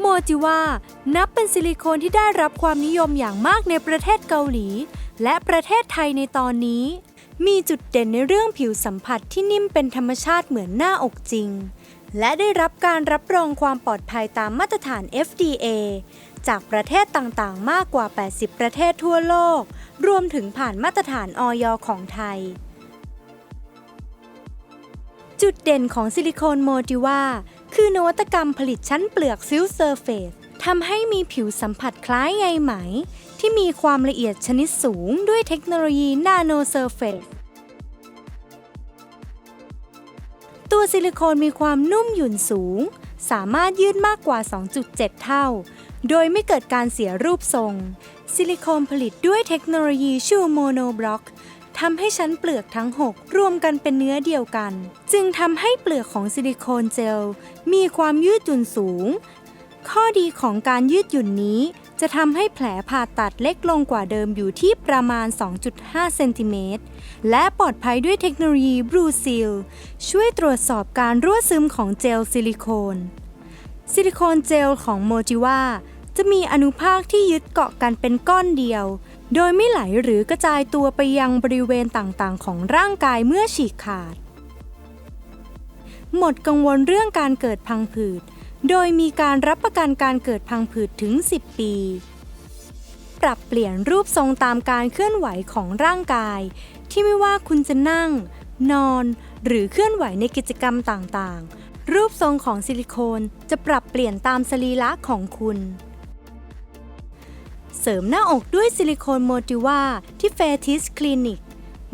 โมจิว่านับเป็นซิลิโคนที่ได้รับความนิยมอย่างมากในประเทศเกาหลี และประเทศไทยในตอนนี้ มีจุดเด่นในเรื่องผิวสัมผัสที่นิ่มเป็นธรรมชาติเหมือนหน้าอกจริง และได้รับการรับรองความปลอดภัยตามมาตรฐาน FDA จากประเทศต่างๆ มากกว่า 80 ประเทศทั่วโลก รวมถึงผ่านมาตรฐานออยของไทย จุดเด่นของซิลิโคนโมจิว่า คือนวัตกรรมผลิตชั้นเปลือกซิลเซอร์เฟสทำให้มีผิวสัมผัสคล้ายใยไหม ที่มีความละเอียดชนิดสูงด้วยเทคโนโลยีนาโนเซอร์เฟสตัวซิลิโคนมีความนุ่มหยุ่นสูง สามารถยืดมากกว่า 2.7 เท่า โดยไม่เกิดการเสียรูปทรง ซิลิโคนผลิตด้วยเทคโนโลยีชูโมโนบล็อก ทำให้ชั้นเปลือกทั้ง 6 รวมกันเป็นเนื้อเดียวกัน จึงทำให้เปลือกของซิลิโคนเจล มีความยืดหยุ่นสูง ข้อดีของการยืดหยุ่นนี้ จะทำให้แผลผ่าตัดเล็กลงกว่าเดิมอยู่ที่ประมาณ 2.5 เซนติเมตร และปลอดภัยด้วยเทคโนโลยีบลูซิลช่วยตรวจสอบการรั่วซึมของเจลซิลิโคน ซิลิโคนเจลของโมจิว่าจะมีอนุภาคที่ยึดเกาะกันเป็นก้อนเดียว โดยไม่ไหลหรือกระจายตัวไปยังบริเวณต่างๆ ของร่างกายเมื่อฉีกขาด หมดกังวลเรื่องการเกิดพังผืด โดยมีการรับประกันการเกิดพังผืดถึง 10 ปี ปรับเปลี่ยนรูปทรงตามการเคลื่อนไหวของร่างกาย ที่ไม่ว่าคุณจะนั่ง นอน หรือเคลื่อนไหวในกิจกรรมต่างๆ รูปทรงของซิลิโคนจะปรับเปลี่ยนตามสรีระของคุณ เสริมหน้าอกด้วยซิลิโคนโมติว่าที่เฟทิสคลินิก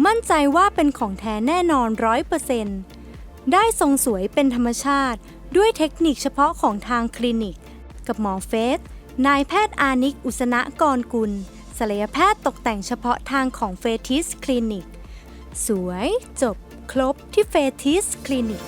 มั่นใจว่าเป็นของแท้แน่นอน100%ได้ทรงสวยเป็นธรรมชาติ ด้วยเทคนิคเฉพาะของทางคลินิก กับหมอเฟสนายแพทย์อานิกอุสนะกรกุลศัลยแพทย์ตกแต่งเฉพาะทางของเฟทิสคลินิก สวยจบครบที่เฟทิสคลินิก